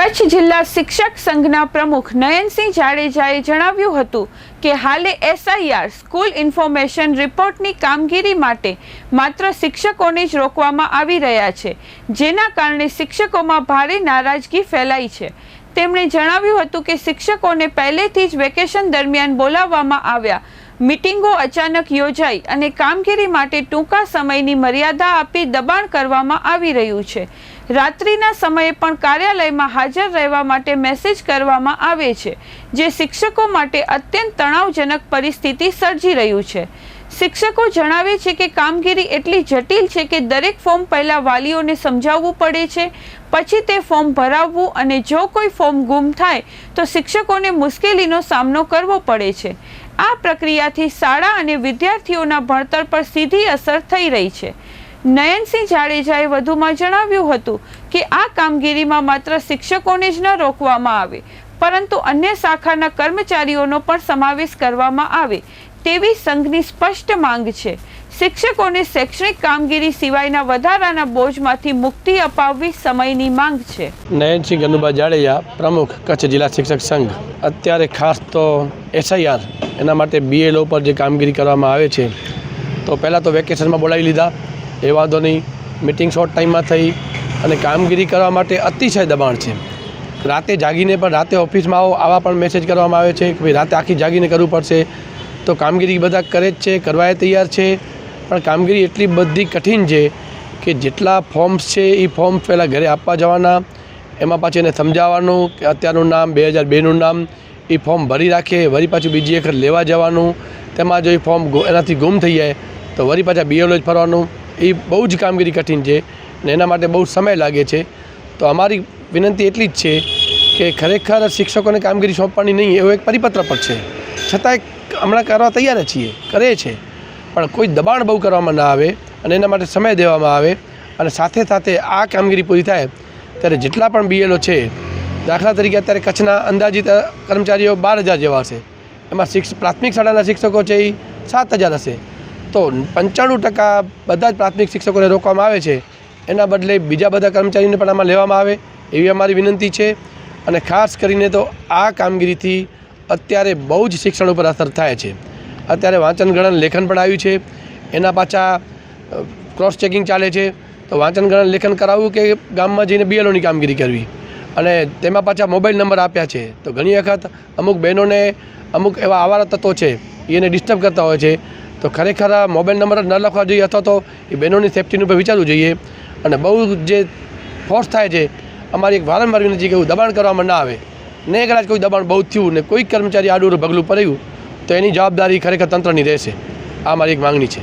કચ્છ જિલ્લા શિક્ષક સંઘના પ્રમુખ નયનસિંહ જાડેજાએ જણાવ્યું હતું કે હાલે એસઆઈઆર, સ્કૂલ ઇન્ફોર્મેશન રિપોર્ટની કામગીરી માટે માત્ર શિક્ષકોને જ રોકવામાં આવી રહ્યા છે, જેના કારણે શિક્ષકોમાં ભારે નારાજગી ફેલાઈ છે. તેમણે જણાવ્યું હતું કે શિક્ષકોને પહેલેથી જ વેકેશન દરમિયાન બોલાવવામાં આવ્યા મિટિંગો અચાનક યોજાઈ અને કામગીરી માટે ટૂંકા સમયની મર્યાદા આપી દબાણ કરવામાં આવી રહ્યું છે. રાત્રિના સમયે પણ કાર્યાલયમાં હાજર રહેવા માટે મેસેજ કરવામાં આવે છે, જે શિક્ષકો માટે અત્યંત તણાવજનક પરિસ્થિતિ સર્જી રહ્યું છે. શિક્ષકો જણાવે છે કે કામગીરી એટલી જટિલ છે કે દરેક ફોર્મ પહેલાં વાલીઓને સમજાવવું પડે છે, પછી તે ફોર્મ ભરાવવું અને જો કોઈ ફોર્મ ગુમ થાય, તો શિક્ષકોને મુશ્કેલીનો સામનો કરવો પડે છે. આ પ્રક્રિયાથી શાળા અને વિદ્યાર્થીઓના ભણતર પર સીધી અસર થઈ રહી છે. નયનસિંહ જાડેજાએ વધુમાં જણાવ્યું હતું કે આ કામગીરીમાં માત્ર શિક્ષકોને જ ન રોકવામાં આવે, પરંતુ અન્ય શાખાના કર્મચારીઓનો પણ સમાવેશ કરવામાં આવે તેવી સંઘની સ્પષ્ટ માંગ છે. શિક્ષકોને શૈક્ષણિક કામગીરી સિવાયના વધારાના બોજમાંથી મુક્તિ અપાવવી સમયની માંગ છે. નયનસિંહ ગનુભા જાડેજા, પ્રમુખ કચ્છ જિલ્લા શિક્ષક સંઘ. અત્યારે ખાસ તો એસઆઈઆર, એના માટે બીએલઓ પર જે કામગીરી કરવામાં આવે છે, તો પહેલાં તો વેકેશનમાં બોલાવી લીધા. એ વાંધો નહીં, મિટિંગ શોર્ટ ટાઈમમાં થઈ અને કામગીરી કરવા માટે અતિશય દબાણ છે. રાતે જાગીને પણ રાતે ઓફિસમાં આવો, આવા પણ મેસેજ કરવામાં આવે છે કે ભાઈ રાતે આખી જાગીને કરવું પડશે. તો કામગીરી બધા કરે જ છે, કરવાય તૈયાર છે. પણ કામગીરી એટલી બધી કઠિન છે કે જેટલા ફોર્મ્સ છે એ ફોર્મ પહેલાં ઘરે આપવા જવાના, એમાં પાછું એને સમજાવવાનું કે અત્યારનું નામ, બે હજાર બેનું નામ, એ ફોર્મ ભરી રાખે વળી પાછું બીજી વખત લેવા જવાનું. તેમાં જો એ ફોર્મ એનાથી ગુમ થઈ જાય, તો વળી પાછા બીએલઓ જ ફરવાનું. એ બહુ જ કામગીરી કઠિન છે ને એના માટે બહુ સમય લાગે છે. તો અમારી વિનંતી એટલી જ છે કે ખરેખર શિક્ષકોને કામગીરી સોંપવાની નહીં, એવો એક પરિપત્ર પણ છે. છતાંય હમણાં કરવા તૈયાર છીએ, કરે છે. પણ કોઈ દબાણ બહુ કરવામાં ના આવે અને એના માટે સમય દેવામાં આવે અને સાથે સાથે આ કામગીરી પૂરી થાય ત્યારે જેટલા પણ બીએલઓ છે, દાખલા તરીકે અત્યારે કચ્છના અંદાજિત કર્મચારીઓ બાર હજાર જેવા હશે એમાં શિક્ષ, પ્રાથમિક શાળાના શિક્ષકો છે એ સાત હજાર હશે. તો પંચાણું ટકા બધા જ પ્રાથમિક શિક્ષકોને રોકવામાં આવે છે. એના બદલે બીજા બધા કર્મચારીઓને પણ આમાં લેવામાં આવે એવી અમારી વિનંતી છે. અને ખાસ કરીને તો આ કામગીરીથી અત્યારે બહુ જ શિક્ષણ ઉપર અસર થાય છે. અત્યારે વાંચન ગણન લેખન પણ આવ્યું છે. એના પાછા ક્રોસ ચેકિંગ ચાલે છે. તો વાંચન ગણન લેખન કરાવવું કે ગામમાં જઈને બીએલઓની કામગીરી કરવી? અને તેમાં પાછા મોબાઈલ નંબર આપ્યા છે. તો ઘણી વખત અમુક બહેનોને અમુક એવા આવારા તત્વો છે એને ડિસ્ટર્બ કરતા હોય છે. તો ખરેખર આ મોબાઈલ નંબર ન લખવા જોઈએ અથવા તો એ બહેનોની સેફટીનું પર વિચારવું જોઈએ. અને બહુ જે ફોર્સ થાય છે, અમારી એક વારંવાર વિનંતી કે દબાણ કરવામાં ના આવે. ને કદાચ કોઈ દબાણ બહુ થયું ને કોઈ કર્મચારી આડું પગલું પડ્યું તો એની જવાબદારી ખરેખર તંત્રની રહેશે. આ મારી એક માંગણી છે.